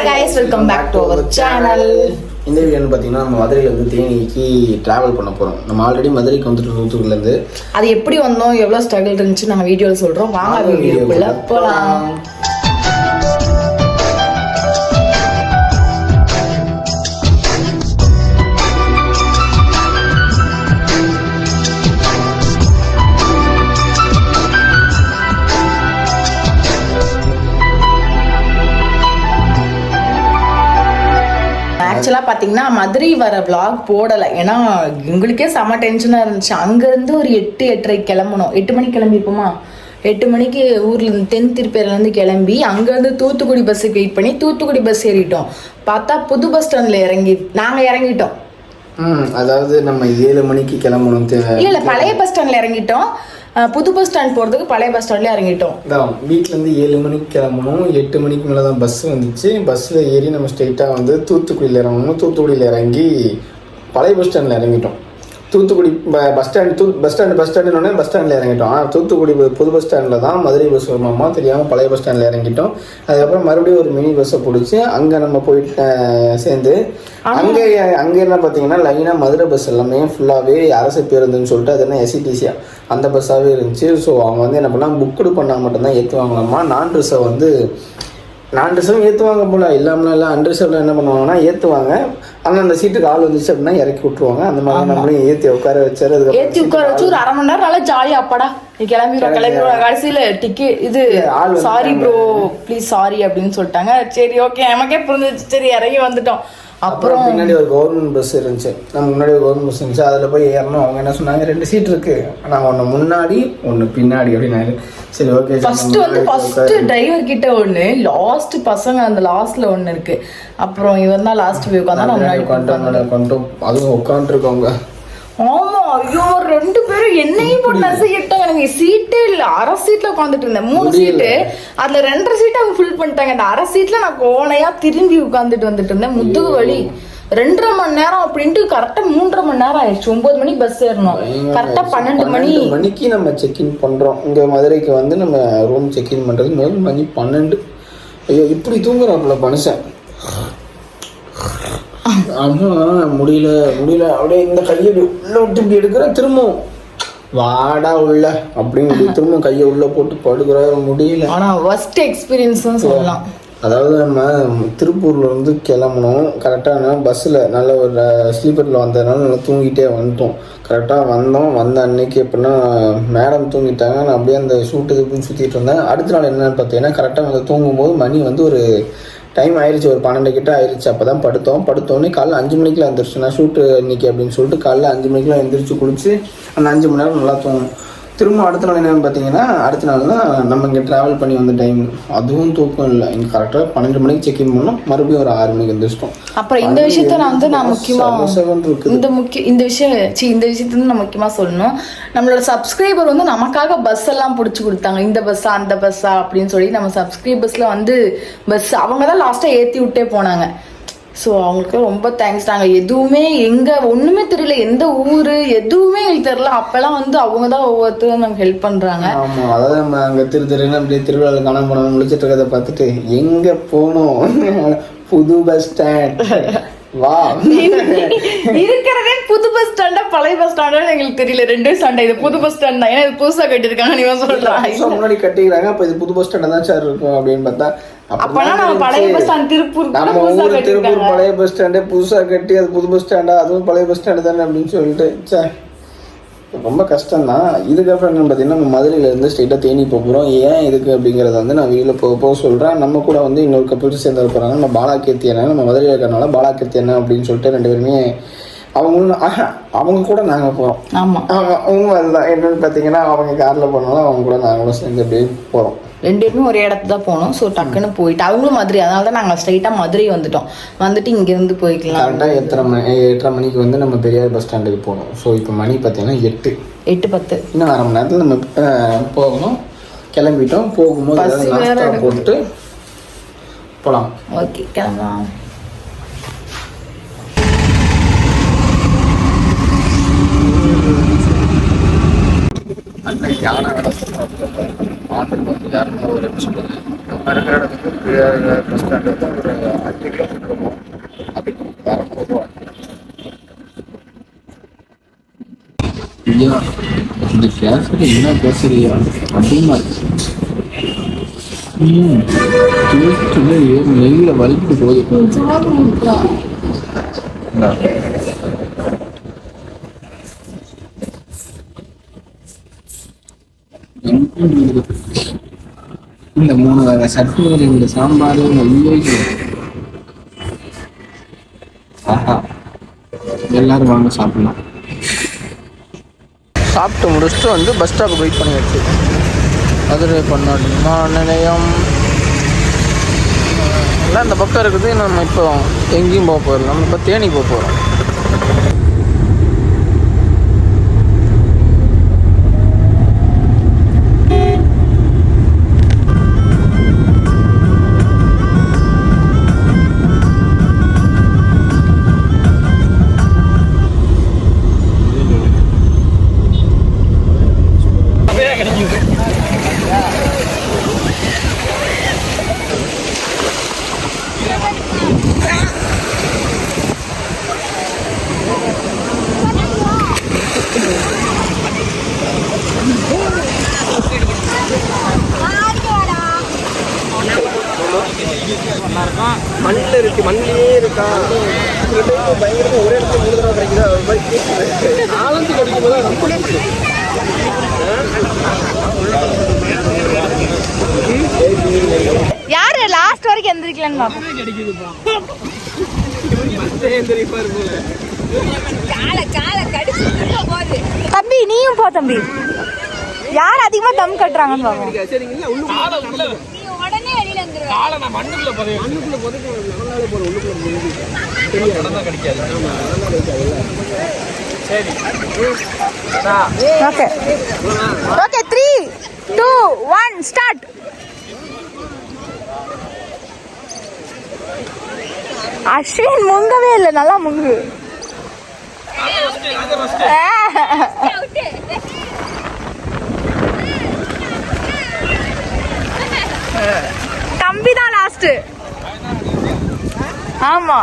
Hi guys welcome back to our channel இந்த video பார்த்தீங்கன்னா நம்ம மதுரையிலேருந்து தேனிக்கு ட்ராவல் பண்ண போகிறோம் நம்ம ஆல்ரெடி மதுரைக்கு வந்துட்டு தூத்துக்குடிலேருந்து அது எப்படி வந்தோம் எவ்வளவு ஸ்ட்ரகிள் இருந்துச்சு நாங்க வீடியோல சொல்றோம். வாங்க வீடியோக்குள்ள போலாம். பார்த்தீங்கன்னா மதுரை வர விளாக் போடலை. ஏன்னா எங்களுக்கே செம டென்ஷனாக இருந்துச்சு. அங்கேருந்து ஒரு எட்டு எட்டரை கிளம்பணும். எட்டு மணிக்கு கிளம்பிப்போமா எட்டு மணிக்கு ஊரில் தென் திருப்பேர்லேருந்து கிளம்பி அங்கேருந்து தூத்துக்குடி பஸ்ஸுக்கு வெயிட் பண்ணி தூத்துக்குடி பஸ் ஏறிட்டோம். பார்த்தா புது பஸ் ஸ்டாண்டில் இறங்கி நாங்கள் இறங்கிட்டோம். அதாவது நம்ம ஏழு மணிக்கு கிளம்பணும் இல்லை இல்லை பழைய பஸ் ஸ்டாண்டில் இறங்கிட்டோம். புது பஸ் ஸ்டாண்ட் போகிறதுக்கு பழைய பஸ் ஸ்டாண்ட்ல இறங்கிட்டோம். அதான் வீட்டிலேருந்து ஏழு மணிக்கு கிளம்பணும். எட்டு மணிக்கு மேலே தான் பஸ் வந்துச்சு பஸ்ஸில் ஏறி நம்ம ஸ்ட்ரெயிட்டாக வந்து தூத்துக்குடியில் இறங்கணும். தூத்துக்குடியில் இறங்கி பழைய பஸ் ஸ்டாண்டில் இறங்கிட்டோம். தூத்துக்குடி பஸ் ஸ்டாண்ட் தூ பஸ் ஸ்டாண்டு பஸ் ஸ்டாண்டுனோடனே பஸ் ஸ்டாண்டில் இறங்கிட்டோம். ஆனால் தூத்துக்குடி புது பஸ் ஸ்டாண்டில் தான் மதுரை பஸ் வருமாமா தெரியாமல் பழைய பஸ் ஸ்டாண்டில் இறங்கிட்டோம். அதுக்கப்புறம் மறுபடியும் ஒரு மினி பஸ்ஸை பிடிச்சி அங்கே நம்ம போயிட்டு சேர்ந்து அங்கே அங்கே என்ன பார்த்தீங்கன்னா லைனாக மதுரை பஸ் எல்லாமே ஃபுல்லாகவே அரசு பேருந்துன்னு சொல்லிட்டு அது என்ன எஸ்சிடிசியா அந்த பஸ்ஸாகவே இருந்துச்சு. ஸோ அவங்க வந்து என்ன பண்ணால் புக்குடு பண்ணால் மட்டும்தான் ஏற்றுவாங்களாம்மா நான் ரிசர்வ் வந்து நான் ரிசர்வ் ஏற்றுவாங்க போல. இல்லாமலாம் இல்லை அன் ரிசர்வில் என்ன பண்ணுவாங்கன்னா ஏற்றுவாங்க ஆனால் அந்த சீட்டுக்கு ஆள் வந்துச்சு அப்படின்னா இறக்கி விட்ருவாங்க அந்த மாதிரி நம்மளையும் ஏற்றி உட்கார வச்சாரு ஏற்றி உட்கார வச்சு ஒரு அரை மணி நேரம் நல்லா ஜாலியாக அப்பாடா நீ கிளம்பிடுவோம் கிளம்பிடுவோம் கடைசியில் டிக்கெட் இது ஆள் சாரி ப்ரோ ப்ளீஸ் சாரி அப்படின்னு சொல்லிட்டாங்க. சரி ஓகே நமக்கே புரிஞ்சிச்சு சரி இறங்கி வந்துட்டோம். அப்புறம் பின்னாடி ஒரு கவர்மெண்ட் பஸ் இருந்துச்சு. நம்ம முன்னாடி ஒரு கவர்மெண்ட் பஸ் இருந்துச்சு. அதில் போய் ஏறணும். அவங்க என்ன சொன்னாங்க? ரெண்டு சீட் இருக்கு. நான் ஒன்று முன்னாடி ஒன்று பின்னாடி அப்படின்னாரு சரி ஓகே ஃபர்ஸ்ட் வந்து ஃபர்ஸ்ட் டிரைவர் கிட்ட ஒண்ணு லாஸ்ட் பசங்க அந்த லாஸ்ட்ல ஒண்ணு இருக்கு. அப்புறம் இவன் தான் லாஸ்ட் போய் உட்காந்தா முன்னாடி உட்கார்ந்தேன். உட்காந்துட்டோம் அதுவும் உட்காந்துருக்கவங்க. ஆமா ஐயோ ரெண்டு பேரும் என்னையும் போட்டு நசுக்கிட்டாங்க எனக்கு சீட்டே இல்ல. அரை சீட்ல உட்காந்துட்டு இருந்தேன். மூணு சீட்டு அதுல ரெண்டரை சீட் அவங்க ஃபில் பண்ணிட்டாங்க. அந்த அரை சீட்ல நான் கோணையா திரும்பி உட்காந்துட்டு வந்துட்டு இருந்தேன். முதுகு வலி. ரெண்டரை மணி நேரம் அப்படின்ட்டு கரெக்டா மூன்றரை மணி நேரம் ஆயிடுச்சு. ஒன்பது மணிக்கு பஸ் ஏறணும். கரெக்டா பன்னெண்டு மணி. மணிக்கு நம்ம செக்இன் பண்றோம். இங்க மதுரைக்கு வந்து நம்ம ரூம் செக்இன் பண்றது. முதல் மணி பன்னெண்டு. ஐயோ இப்படி தூங்குறாப்புல மனுஷன். ஆமா முடியல முடியல. அப்படியே இந்த கையை உள்ள விட்டு இப்படி எடுக்கிற திரும்பவும். வாடா உள்ள அப்படின்னு திரும்ப கையை உள்ள போட்டு படுக்கிற முடியல. ஆனா ஃபர்ஸ்ட் எக்ஸ்பீரியன்ஸ் சொல்லலாம். அதாவது நம்ம திருப்பூர்ல இருந்து கிளம்பணும் கரெக்டான பஸ்ஸில் நல்ல ஒரு ஸ்லீப்பரில் வந்ததுனால நல்லா தூங்கிட்டே வந்துட்டோம். கரெக்டாக வந்தோம். வந்த அன்னைக்கு எப்படின்னா மேடம் தூங்கிட்டாங்க. நான் அப்படியே அந்த ஷூட்டு இதுக்குன்னு சுற்றிட்டு இருந்தேன். அடுத்த நாள் என்னன்னு பார்த்தீங்கன்னா கரெக்டாக வந்து தூங்கும்போது மணி வந்து ஒரு டைம் ஆயிடுச்சு ஒரு பன்னெண்டு கிட்ட ஆயிடுச்சு அப்போ தான் படுத்தோம். படுத்தோடனே காலைல அஞ்சு மணிக்கெலாம் எழுந்திரிச்சு நான் ஷூட்டு இன்னைக்கு அப்படின்னு சொல்லிட்டு காலைல அஞ்சு மணிக்கெலாம் எழுந்திரிச்சு குளிச்சு அந்த அஞ்சு மணி நேரம் நல்லா தூங்கணும். திரும்ப அடுத்த நாள் என்னன்னு பார்த்தீங்கன்னா அடுத்த நாள் தான் நம்ம இங்கே ட்ராவல் பண்ணி வந்த டைம் அதுவும் தூக்கம் இல்லை. இங்கே கரெக்டாக பன்னெண்டு மணிக்கு செக்இன் பண்ணோம். மறுபடியும் ஒரு ஆறு மணிக்கு எந்திரிச்சிட்டோம். அப்புறம் இந்த விஷயத்த நான் வந்து நான் முக்கியமா செவன் செவன் இருக்குது. இந்த முக்கிய இந்த விஷயம் சி இந்த விஷயத்த வந்து நான் முக்கியமா சொல்லணும். நம்மளோட சப்ஸ்கிரைபர் வந்து நமக்காக பஸ் எல்லாம் பிடிச்சி கொடுத்தாங்க. இந்த பஸ்ஸா அந்த பஸ்ஸா அப்படின்னு சொல்லி நம்ம சப்ஸ்கிரைபர்ஸ்ல வந்து பஸ் அவங்க தான் லாஸ்டா ஏத்தி விட்டே போனாங்க. ஸோ அவங்களுக்கு ரொம்ப தேங்க்ஸ் நாங்கள் எதுவுமே எங்க ஒண்ணுமே தெரியல. எந்த ஊரு எதுவுமே எங்களுக்கு தெரியல. அப்பெல்லாம் வந்து அவங்க தான் ஒவ்வொருத்தரும் நமக்கு ஹெல்ப் பண்றாங்க. ஆமா அதாவது நம்ம அங்கே திரு திருன்னு அப்படியே திருவிழாவில் காணாம போனவங்க முடிச்சிட்டு இருக்கிறத பார்த்துட்டு எங்கே போகணும் புது பஸ் ஸ்டாண்ட் வா. இருக்கிறதே புது பஸ் ஸ்டாண்டா பழைய பஸ் ஸ்டாண்டா எங்களுக்கு தெரியல. ரெண்டே ஸ்டாண்டா இது புது பஸ் ஸ்டாண்ட் தான். ஏன்னா இது புதுசா கட்டிருக்காங்க நீங்க வருஷம் முன்னாடி கட்டிக்கிறாங்க அப்போ இது புது பஸ் ஸ்டாண்ட் தான் சார் இருக்கும் அப்படின்னு பார்த்தா அப்பனா நம்ம பழைய பஸ் ஸ்டாண்ட் திருப்பூர் நம்ம ஊர் திருப்பூர் பழைய பஸ் ஸ்டாண்டே புதுசாக கட்டி அது புது பஸ் ஸ்டாண்டா அதுவும் பழைய பஸ் ஸ்டாண்டு தானே அப்படின்னு சொல்லிட்டு சே ரொம்ப கஷ்டம்தான். இதுக்கப்புறம் என்ன பார்த்தீங்கன்னா நம்ம மதுரையிலேருந்து ஸ்ட்ரெயிட்டாக தேனி போக போகிறோம் ஏன் இதுக்கு அப்படிங்கிறத வந்து நான் வீட்டில் போக போக சொல்கிறேன் நம்ம கூட வந்து இன்னொரு கப்பிள்ஸ் சேர்ந்து போகிறாங்க நம்ம பாலாகீர்த்தி அண்ணன் நம்ம மதுரையில் இருக்கிறனால பாலாகீர்த்தி அண்ணன் அப்படின்னு சொல்லிட்டு ரெண்டு பேருமே அவங்களும் அவங்க கூட நாங்கள் போகிறோம் ஆமா. அவங்க அதுதான். என்னன்னு பார்த்தீங்கன்னா அவங்க காரில் போனாலும் அவங்க கூட நாங்களும் சேர்ந்து அப்படியே போகிறோம் ரெண்டு பேருமே ஒரே இடத்துல தான் போனோம். ஸோ டக்குன்னு போயிட்டு அவங்களும் மதுரை அதனால தான் நாங்கள் ஸ்ட்ரைட்டாக மதுரை வந்துட்டோம். வந்துட்டு இங்கேருந்து போய்க்கலாம். கரெக்டாக எத்தனை மணி எட்டரை மணிக்கு வந்து நம்ம பெரியார் பஸ் ஸ்டாண்டுக்கு போகணும் ஸோ இப்போ மணி பார்த்தீங்கன்னா எட்டு. எட்டு பத்து. இன்னும் அரை மணி நேரத்தில் நம்ம போகணும். கிளம்பிட்டோம். போகும்போது. போட்டு போகலாம் ஓகே கிளம்பலாம். யானை ஆந்திர பஸ் இரநூறு எப்படி சொல்கிறது நம்ம இருக்கிற இடத்துக்கு பஸ் ஸ்டாண்டு வந்து ஒரு அஞ்சு கிலோமீட்டர் இருக்கும் ஐயா இந்த கேஸில் என்ன பேசுறியா அதிகமாக இருக்கு. ம் நெல்லில் வலிக்கிட்டு போகுது இந்த மூணு வகை சட்னி ரெண்டு சாம்பார் ஆஹா. எல்லாரும் வாங்க சாப்பிடலாம். சாப்பிட்டு முடிச்சுட்டு வந்து பஸ் ஸ்டாப் வெயிட் பண்ணியாச்சு மதுரை பன்னாடு விமான நிலையம் எல்லாம் இந்த பக்கம் இருக்குது. நம்ம இப்போ எங்கேயும் போக போகிறோம் நம்ம இப்போ தேனி போக போகிறோம் மண்ணில் இருக்கு? மண்ணிலே இருக்கா பயங்கரமா ஒரே இடத்துல மூணு தடவை கிடைக்குதா ஒரு மாதிரி கேட்குது ஆலந்து கடிக்கும் போது ரொம்ப யாரு லாஸ்ட் வரைக்கும் எந்திரிக்கலன்னு பாப்போம் தம்பி நீயும் போ தம்பி. யார் அதிகமா தம் கட்டுறாங்கன்னு பாப்போம் காலை நான் மண்ணுக்குள்ள புதையும் மண்ணுக்குள்ள புதைக்க நம்மளால போற உள்ளுக்குள்ள தான் கிடைக்காது. சரி. Okay okay three two one start Ashwin முங்கவே இல்லை. நல்லா முங்கு. தம்பி தான் லாஸ்ட் ஆமா.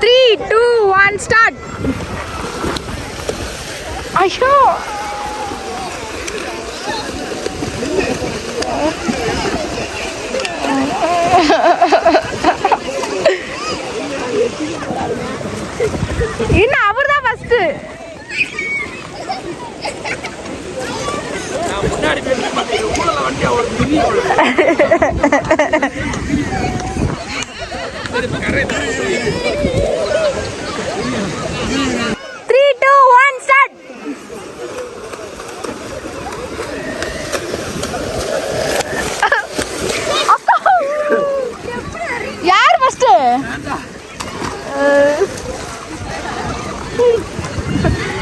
த்ரீ டூ ஒன் ஸ்டார்ட் ஐயோ. இன்னும் அவர் தான் first three two one start யார் ஃபர்ஸ்ட்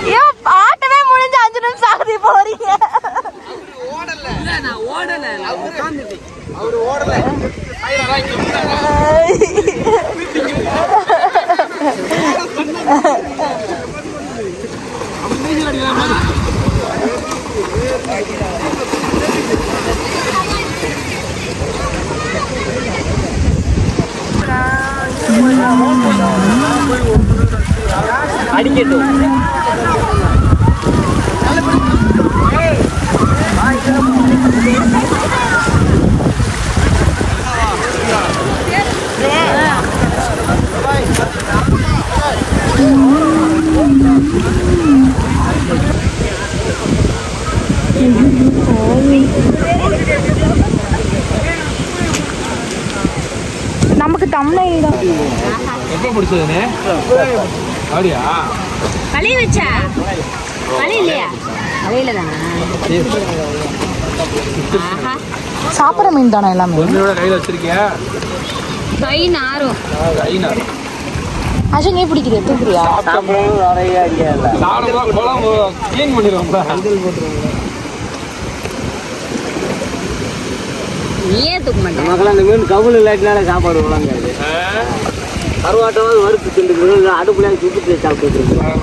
ஐயோ ஆட்டமே முடிஞ்சு அஞ்சு நிமிஷம் ஆகுது போறீங்க அவரு ஓடல அடிக்கட்டும் நமக்கு தமிழ் தான் எப்போ பிடிச்சதுண்ணே அப்படியா? வலி வச்சா? வலி இல்லையா? வலியில தானா சாப்பிட்ற மீன் தானே எல்லாமே? கையில் வச்சிருக்கியா? கை நாரும். கைனா அஷன் நீ பிடிக்கிறியா? தூக்குறியா? சாப்பிடலாம் குழம்பு க்ளீன் பண்ணிடுவோம்ல தூக்க மாட்டேன்? நமக்கெல்லாம் இந்த மீன் கவுல் இல்லாட்டினால சாப்பாடு விளங்காது கருவாட்டமாவது வறுத்து திண்டு அடுப்புல சுட்டு சாப்பிட்டு இருக்கோம்?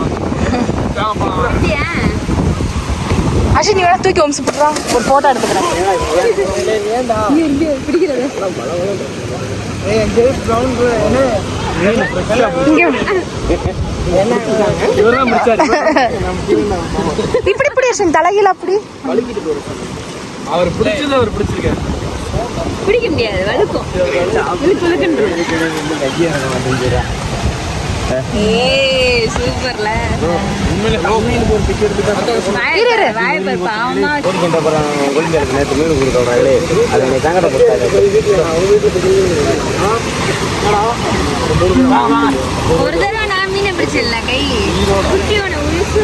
அஷி நீ வேணா தூக்கி வம்சு போட்டுறா ஒரு போட்டோ எடுத்துக்கிறேன். இப்படி இப்படி அஷன் தலைகீழ அப்படி? அவர் பிடிச்சது அவர் பிடிச்சிருக்காரு. பிடிக்க முடியாது வழுக்கும். சூப்பர்ல. ஒரு தடவை நான் மீனை பிடிச்சிடல கை. குட்டியோட உருசு.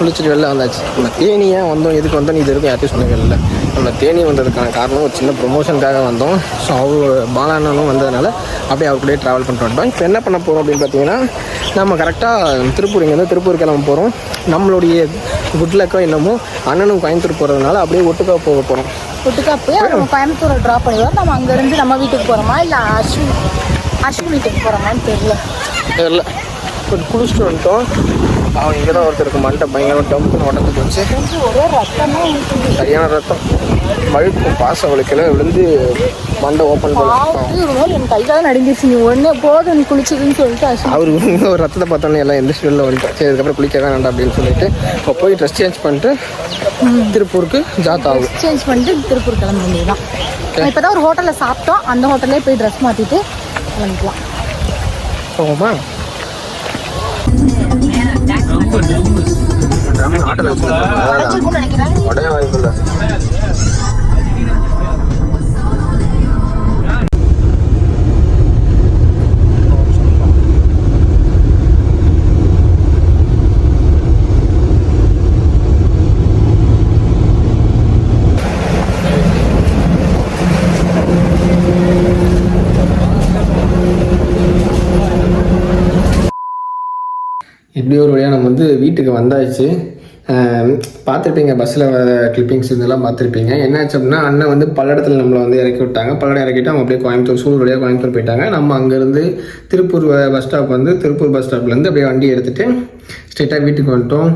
குளிச்சுட்டு வெளில வந்தாச்சு. நம்ம தேனி ஏன் வந்தோம்? எதுக்கு வந்தோம்? இது வரைக்கும் யார்ட்டையும் சொன்னவே இல்லை. நம்ம தேனி வந்ததுக்கான காரணம் ஒரு சின்ன ப்ரொமோஷனுக்காக வந்தோம். ஸோ அவர் பாலாண்ணனும் வந்ததுனால அப்படியே அவர் கூடயே ட்ராவல் பண்ணிட்டு வந்துட்டோம். இப்போ என்ன பண்ண போகிறோம் அப்படின்னு பார்த்தீங்கன்னா நம்ம கரெக்டாக திருப்பூர் இங்கேருந்து திருப்பூர் கிளம்ப போகிறோம் நம்மளுடைய குட் லக்கோ என்னமோ அண்ணனும் கோயம்புத்தூர் போகிறதுனால அப்படியே ஒட்டுக்கா போக போகிறோம் ஒட்டுக்கா போய் நம்ம கோயம்புத்தூரை ட்ராப் பண்ணிடுவோம். நம்ம அங்கேருந்து நம்ம வீட்டுக்கு போகிறோமா இல்லை அஸ்வின் அஸ்வின் வீட்டுக்கு போகிறோமான்னு தெரியல. தெரியல. குளிச்சுட்டு வந்துட்டோம். அவன் இங்கே தான் ஒருத்தருக்கு மண்டை பயங்கரமாக டம்ப்னு உடஞ்சி போச்சு. சரியான ரத்தம். வழுக்கும் பாச வழுக்கில் விழுந்து மண்டை ஓப்பன் பண்ணி என் கைகால நடுங்கிருச்சு நீ உடனே போதும் நீ குளிச்சதுன்னு சொல்லிட்டு அவர் ஒரு ரத்தத்தை பார்த்தோன்னே எல்லாம் எந்த வெளில வந்துட்டோம் சரி அதுக்கப்புறம் குளிக்க வேண்டாம் அப்படின்னு சொல்லிட்டு இப்போ போய் ட்ரெஸ் சேஞ்ச் பண்ணிட்டு திருப்பூருக்கு ஜாத் ஆகும். சேஞ்ச் பண்ணிட்டு திருப்பூர் கிளம்ப வேண்டியதுதான். இப்போ தான் ஒரு ஹோட்டலில் சாப்பிட்டோம். அந்த ஹோட்டல்லே போய் ட்ரெஸ் மாற்றிட்டு கிளம்பிக்கலாம். போகுமா அடைச்சிருக்கும்னு நினைக்கிறேன் உடைய வாய்ப்பு இல்லை எப்படியோ ஒரு வழியாக நம்ம வந்து வீட்டுக்கு வந்தாச்சு. பார்த்துருப்பீங்க பஸ்ஸில் வர கிளிப்பிங்ஸ் இதெல்லாம் பார்த்துருப்பீங்க. என்னாச்சு அப்படின்னா அண்ணன் வந்து பல்லடத்தில் நம்மளை வந்து இறக்கி விட்டாங்க. பல்லடம் இறக்கிட்டு அவங்க அப்படியே கோயம்புத்தூர் சூழல் வழியாக கோயம்புத்தூர் போயிட்டாங்க. நம்ம அங்கேருந்து திருப்பூர் பஸ் ஸ்டாப் வந்து திருப்பூர் பஸ் ஸ்டாப்லேருந்து அப்படியே வண்டி எடுத்துகிட்டு ஸ்ட்ரெயிட்டாக வீட்டுக்கு வந்துட்டோம்.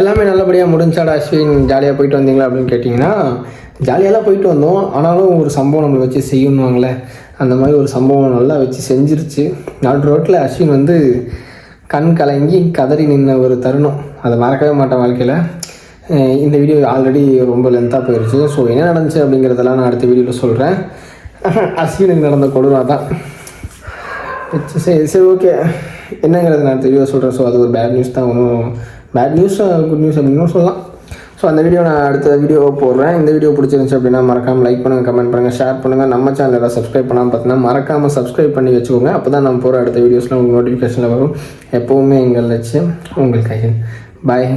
எல்லாமே நல்லபடியாக முடிஞ்சாடா அஸ்வின்? ஜாலியாக போயிட்டு வந்தீங்களா அப்படின்னு கேட்டிங்கன்னா ஜாலியெல்லாம் போயிட்டு வந்தோம். ஆனாலும் ஒரு சம்பவம் நம்மளை வச்சு செய்யணுவாங்களே அந்த மாதிரி ஒரு சம்பவம் நல்லா வச்சு செஞ்சிருச்சு. நாலு ரோட்டில் அஸ்வின் வந்து கண் கலங்கி கதறி நின்ன ஒரு தருணம். அதை மறக்கவே மாட்டேன் வாழ்க்கையில். இந்த வீடியோ ஆல்ரெடி ரொம்ப லென்த்தாக போயிடுச்சு ஸோ என்ன நடந்துச்சு அப்படிங்கிறதெல்லாம் நான் அடுத்த வீடியோவில் சொல்கிறேன் அஸ்வினுக்கு நடந்த கொடுமை தான் சரி சரி ஓகே என்னங்கிறது நான் அடுத்த வீடியோ சொல்கிறேன் ஸோ அது ஒரு பேட் நியூஸ் தான். ஒன்றும் பேட் நியூஸ் குட் நியூஸ் அப்படின்னு சொல்லலாம். ஸோ அந்த வீடியோ நான் அடுத்த வீடியோ போடுறேன். இந்த வீடியோ பிடிச்சிருந்துச்சு அப்படின்னா மறக்காமல் லைக் பண்ணுங்கள் கமெண்ட் பண்ணுங்கள் ஷேர் பண்ணுங்கள் நம்ம சேனலில் சப்ஸ்கிரைப் பண்ணாமல் பார்த்தீங்கன்னா மறக்காமல் சப்ஸ்கிரைப் பண்ணி வச்சுக்கோங்க. அப்போ தான் நம்ம போகிற அடுத்த வீடியோஸில் உங்களுக்கு நோட்டிஃபிகேஷனில் வரும். எப்போவுமே எங்கள் லட்சியம் உங்கள் கையில். பாய்